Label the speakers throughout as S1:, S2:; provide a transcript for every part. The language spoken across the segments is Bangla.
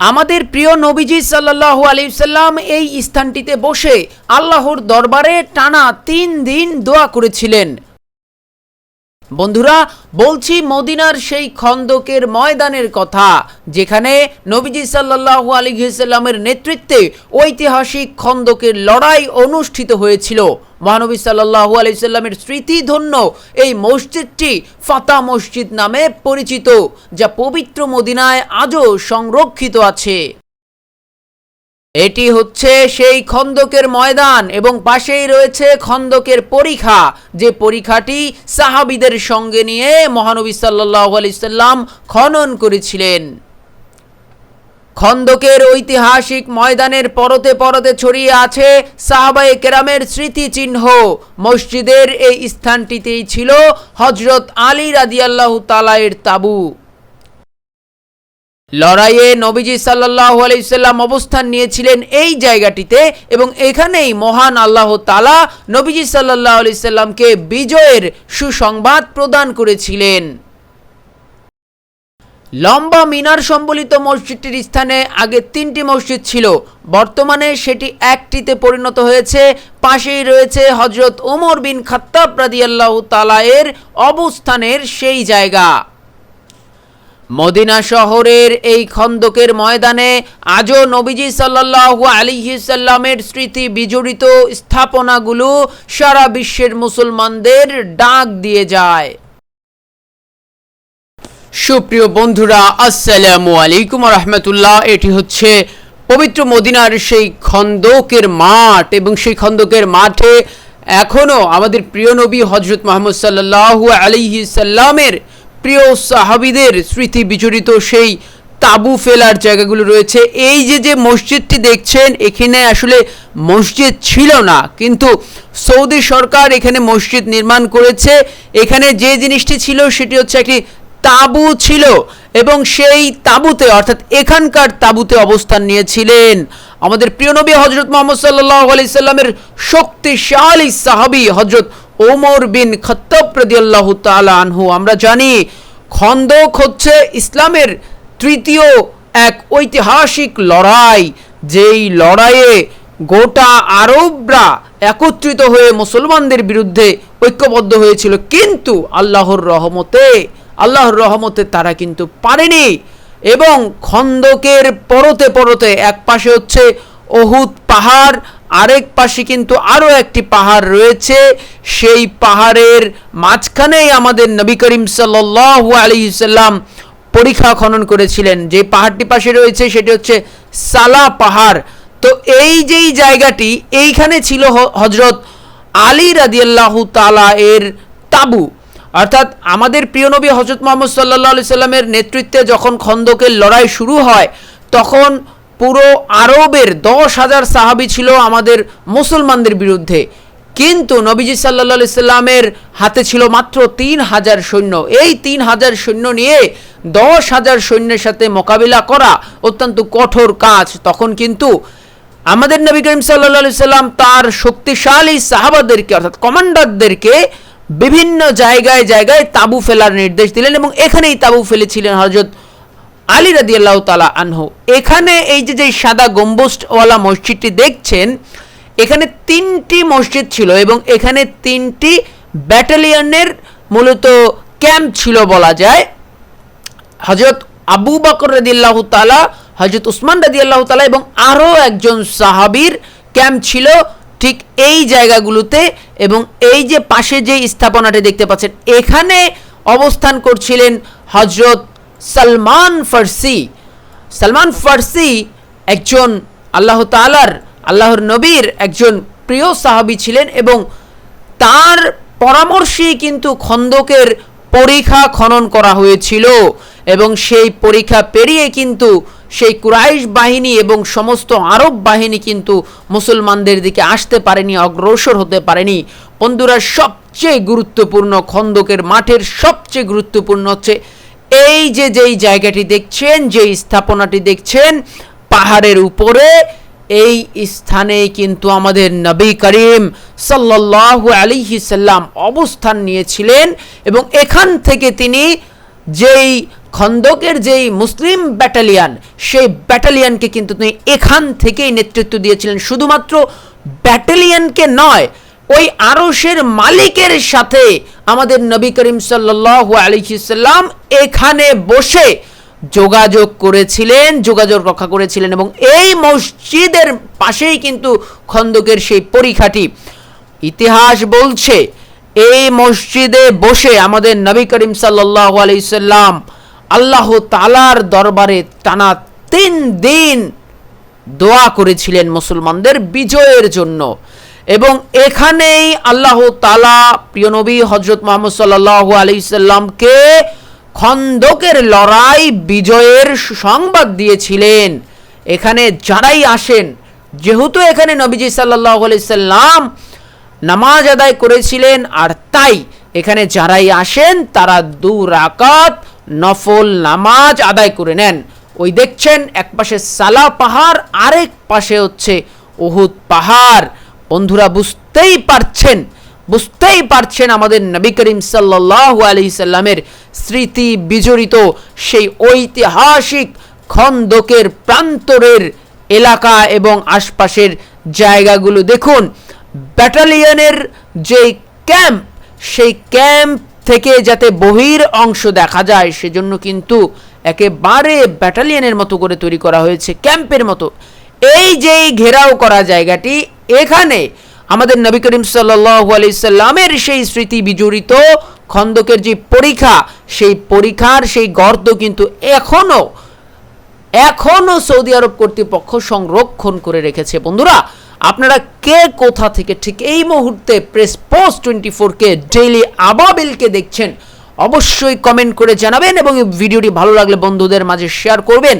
S1: আমাদের প্রিয় নবীজি সাল্লাহ আলাইসাল্লাম এই স্থানটিতে বসে আল্লাহর দরবারে টানা তিন দিন দোয়া করেছিলেন। বন্ধুরা, বলছি মদিনার সেই খন্দকের ময়দানের কথা, যেখানে নবীজি সাল্লাহু আলিহাল্লামের নেতৃত্বে ঐতিহাসিক খন্দকের লড়াই অনুষ্ঠিত হয়েছিল। মহানবী সাল্লাহু আলাইসাল্লামের স্মৃতিধন্য এই মসজিদটি ফাতা মসজিদ নামে পরিচিত, যা পবিত্র মদিনায় আজও সংরক্ষিত আছে। এটি হচ্ছে সেই খন্দকের ময়দান এবং পাশেই রয়েছে খন্দকের পরীক্ষা, যে পরীক্ষাটি সাহাবিদের সঙ্গে নিয়ে মহানবী সাল্লাহ আলাইসাল্লাম খনন করেছিলেন। খন্দকের ঐতিহাসিক ময়দানের পরতে পরতে ছড়িয়ে আছে সাহাবায়ে কেরামের স্মৃতিচিহ্ন। মসজিদের এই স্থানটিতেই ছিল হজরত আলী রাদিয়াল্লাহু তালায়ের তাবু। লড়াইয়ে নবীজি সাল্লাহ আলাইসাল্লাম অবস্থান নিয়েছিলেন এই জায়গাটিতে এবং এখানেই মহান আল্লাহ তালা নবীজি সাল্লাহ আলাইসাল্লামকে বিজয়ের সুসংবাদ প্রদান করেছিলেন। লম্বা মিনার সম্বলিত মসজিদটির স্থানে আগে তিনটি মসজিদ ছিল। বর্তমানে সেটি একটিতে পরিণত হয়েছে। পাশেই রয়েছে হজরত ওমর বিন খাত্তাব রাদিয়াল্লাহ তালায়ের অবস্থানের সেই জায়গা। মদিনা শহরের এই খন্দকের ময়দানে আজও নবীজি সাল্লাহু আলিহিসাল্লামের স্মৃতি বিজড়িত স্থাপনাগুলো সারা বিশ্বের মুসলমানদের ডাক দিয়ে যায়। সুপ্রিয় বন্ধুরা, আসসালামু আলাইকুম রহমতুল্লাহ। এটি হচ্ছে পবিত্র মদিনার সেই খন্দকের মাঠ এবং সেই খন্দকের মাঠে এখনও আমাদের প্রিয় নবী হজরত মোহাম্মদ সাল্লাহু আলিহি সাল্লামের প্রিয় সাহাবিদের স্মৃতি বিচরিত সেই তাবু ফেলার জায়গাগুলো রয়েছে। এই যে যে মসজিদটি দেখছেন, এখানে আসলে মসজিদ ছিল না, কিন্তু সৌদি সরকার এখানে মসজিদ নির্মাণ করেছে। এখানে যে জিনিসটি ছিল, সেটি হচ্ছে একটি তাবু ছিল এবং সেই তাবুতে, অর্থাৎ এখানকার তাবুতে অবস্থান নিয়েছিলেন আমাদের প্রিয় নবী হজরত মোহাম্মদ সাল্লাহ আলি সাল্লামের শক্তিশালী সাহাবি হজরত ওমর বিন খত্তব রদিয়াল্লাহ তালা আনহু। আমরা জানি খন্দক হচ্ছে ইসলামের তৃতীয় এক ঐতিহাসিক লড়াই, যেই লড়াইয়ে গোটা আরবরা একত্রিত হয়ে মুসলমানদের বিরুদ্ধে ঐক্যবদ্ধ হয়েছিল। কিন্তু আল্লাহর রহমতে আল্লাহর রহমতে তারা কিন্তু পারেনি এবং খন্দকের পরতে পরতে এক পাশে হচ্ছে অহুত পাহাড়, আরেক পাশে কিন্তু আরও একটি পাহাড় রয়েছে। সেই পাহাড়ের মাঝখানেই আমাদের নবী করিম আলী সাল্লাম পরীক্ষা খনন করেছিলেন। যে পাহাড়টি পাশে রয়েছে সেটি হচ্ছে সালা পাহাড়। তো এই যেই জায়গাটি, এইখানে ছিল হজরত আলী রাদিয়াল্লাহু তালা এর তাবু। অর্থাৎ আমাদের প্রিয় নবী হজরত মোহাম্মদ সাল্লা সাল্লামের নেতৃত্বে যখন খন্দকের লড়াই শুরু হয়, তখন পুরো আরবের দশ হাজার সাহাবি ছিল আমাদের মুসলমানদের বিরুদ্ধে। কিন্তু নবীজি সাল্লা সাল্লামের হাতে ছিল মাত্র তিন হাজার সৈন্য। এই তিন হাজার সৈন্য নিয়ে দশ হাজার সৈন্যের সাথে মোকাবিলা করা অত্যন্ত কঠোর কাজ। তখন কিন্তু আমাদের নবী করিম সাল্লা সাল্লাম তার শক্তিশালী সাহাবাদেরকে, অর্থাৎ কমান্ডারদেরকে বিভিন্ন জায়গায় জায়গায় তাবু ফেলার নির্দেশ দিলেন এবং এখানেই তাবু ফেলেছিলেন হজরত আলী রাদি আল্লাহ তালা আনহু। এখানে এই যে যে সাদা গম্বুজওয়ালা মসজিদটি দেখছেন, এখানে তিনটি মসজিদ ছিল এবং এখানে তিনটি ব্যাটালিয়নের মূলত ক্যাম্প ছিল বলা যায়। হজরত আবু বকর আল্লাহ তালা হজরত উসমান আল্লাহ তালা এবং আরও একজন সাহাবির ক্যাম্প ছিল। ঠিক এই জায়গাগুলোতে এবং এই যে পাশে যে স্থাপনাটি দেখতে পাচ্ছেন, এখানে অবস্থান করছিলেন হজরত সালমান ফার্সি। সালমান ফার্সি একজন আল্লাহ তালার আল্লাহর নবীর একজন প্রিয় সাহাবি ছিলেন এবং তার পরামর্শেই কিন্তু খন্দকের পরীক্ষা খনন করা হয়েছিল এবং সেই পরীক্ষা পেরিয়ে কিন্তু সেই কুরাইশ বাহিনী এবং সমস্ত আরব বাহিনী কিন্তু মুসলমানদের দিকে আসতে পারেনি, অগ্রসর হতে পারেনি। বন্ধুরা, সবচেয়ে গুরুত্বপূর্ণ খন্দকের মাঠের সবচেয়ে গুরুত্বপূর্ণ হচ্ছে এই যে যেই জায়গাটি দেখছেন যে স্থাপনাটি দেখছেন, পাহাড়ের উপরে, এই স্থানে কিন্তু আমাদের নবী করিম সাল্লাল্লাহু আলাইহি সাল্লাম অবস্থান নিয়েছিলেন এবং এখান থেকে তিনি যেই খন্দকের যেই মুসলিম ব্যাটালিয়ান, সেই ব্যাটালিয়ানকে কিন্তু তিনি এখান থেকেই নেতৃত্ব দিয়েছিলেন। শুধুমাত্র ব্যাটালিয়ানকে নয়, ওই আরসের মালিকের সাথে আমাদের নবী করিম সাল্লাল্লাহু আলাইহি সাল্লাম এখানে বসে যোগাযোগ করেছিলেন, যোগাযোগ রক্ষা করেছিলেন এবং এই মসজিদের পাশেই কিন্তু খন্দকের সেই পরীক্ষাটি ইতিহাস বলছে, এই মসজিদে বসে আমাদের নবী করিম সাল্লাহ আলাইসাল্লাম আল্লাহ তালার দরবারে টানা তিন দিন দোয়া করেছিলেন মুসলমানদের বিজয়ের জন্য। এবং এখানেই আল্লাহ তালা প্রিয় নবী হজরত মোহাম্মদ সাল্লাহ আলাইসাল্লামকে খন্দকের লড়াই বিজয়ের সংবাদ দিয়েছিলেন। এখানে যারাই আসেন, যেহেতু এখানে নবীজি সাল্লাহ আলি সাল্লাম নামাজ আদায় করেছিলেন, আর তাই এখানে যারাই আসেন, তারা দু রাকাত নফল নামাজ আদায় করে নেন। ওই দেখছেন, এক পাশে সালা পাহাড়, আরেক পাশে হচ্ছে উহুদ পাহাড়। বন্ধুরা, বুঝতেই পারছেন বুঝতেই পারছেন আমাদের নবী করিম সাল্লাল্লাহু আলাইহি সাল্লামের স্মৃতি বিজড়িত সেই ঐতিহাসিক খন্দকের প্রান্তরের এলাকা এবং আশপাশের জায়গাগুলো। দেখুন, ব্যাটালিয়নের যে ক্যাম্প, সেই ক্যাম্প থেকে যাতে বহির অংশ দেখা যায়, সেজন্য কিন্তু একেবারে ব্যাটালিয়নের মতো করে তৈরি করা হয়েছে, ক্যাম্পের মতো। এই যে ঘেরাও করা জায়গাটি, এখানে আমাদের নবী করিম আলাইহি সাল্লামের সেই স্মৃতি বিজড়িত, খন্দকের যে পরীক্ষা, সেই পরীক্ষার সেই গর্ত কিন্তু এখনও এখনও সৌদি আরব কর্তৃপক্ষ সংরক্ষণ করে রেখেছে। বন্ধুরা আপনারা কে কোথা থেকে ঠিক এই মুহূর্তে প্রেস পোস্ট টোয়েন্টি ফোরকে ডেইলি আবাবিলকে দেখছেন, অবশ্যই কমেন্ট করে জানাবেন এবং ভিডিওটি ভালো লাগলে বন্ধুদের মাঝে শেয়ার করবেন।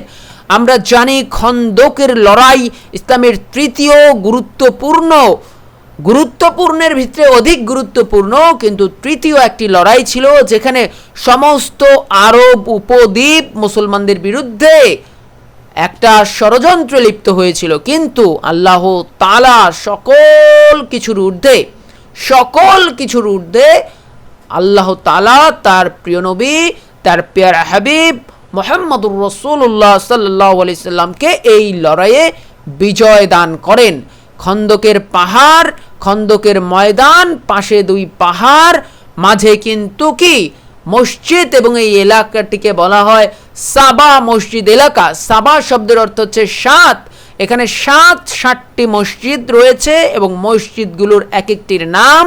S1: আমরা জানি খন্দকের লড়াই ইসলামের তৃতীয় গুরুত্বপূর্ণ, গুরুত্বপূর্ণের ভিতরে অধিক গুরুত্বপূর্ণ, কিন্তু তৃতীয় একটি লড়াই ছিল যেখানে সমস্ত আরব উপদ্বীপ মুসলমানদের বিরুদ্ধে একটা ষড়যন্ত্র লিপ্ত হয়েছিল। কিন্তু আল্লাহ তালা সকল কিছুর ঊর্ধ্বে, সকল কিছুর ঊর্ধ্বে আল্লাহ তালা তার প্রিয় নবী, তার পেয়ার হাবিব মোহাম্মদুর রসুল্লাহ সাল্লাহ আলি সাল্লামকে এই লড়াইয়ে বিজয় দান করেন। খন্দকের পাহাড়, খন্দকের ময়দান, পাশে দুই পাহাড়, মাঝে কিন্তু কি? মসজিদ এবং এই এলাকাটিকে বলা হয় সাবা মসজিদ এলাকা। সাবা শব্দের অর্থ হচ্ছে সাত। এখানে সাত ষাটটি মসজিদ রয়েছে এবং মসজিদগুলোর এক একটির নাম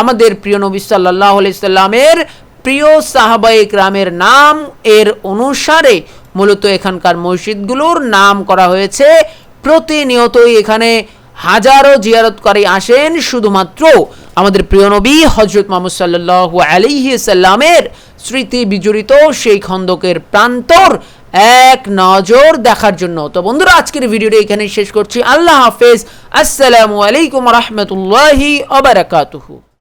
S1: আমাদের প্রিয় নবী সাল্লাহ সাল্লামের প্রিয় সাহাবাইক রামের নাম। এর অনুসারে মূলত এখানকার মসজিদগুলোর নাম করা হয়েছে। প্রতিনিয়তই এখানে হাজারো জিয়ারতকারী আসেন শুধুমাত্র আমাদের প্রিয় নবী হজরত মোহাম্মদ সাল্লাহ আলিহি সাল্লামের স্মৃতি বিজড়িত সেই খন্দকের প্রান্তর এক নজর দেখার জন্য। তো বন্ধুরা, আজকের ভিডিওটা এখানে শেষ করছি। আল্লাহ হাফেজ। আসসালামু আলাইকুম রহমতুল্লাহি আবরাকাতুহু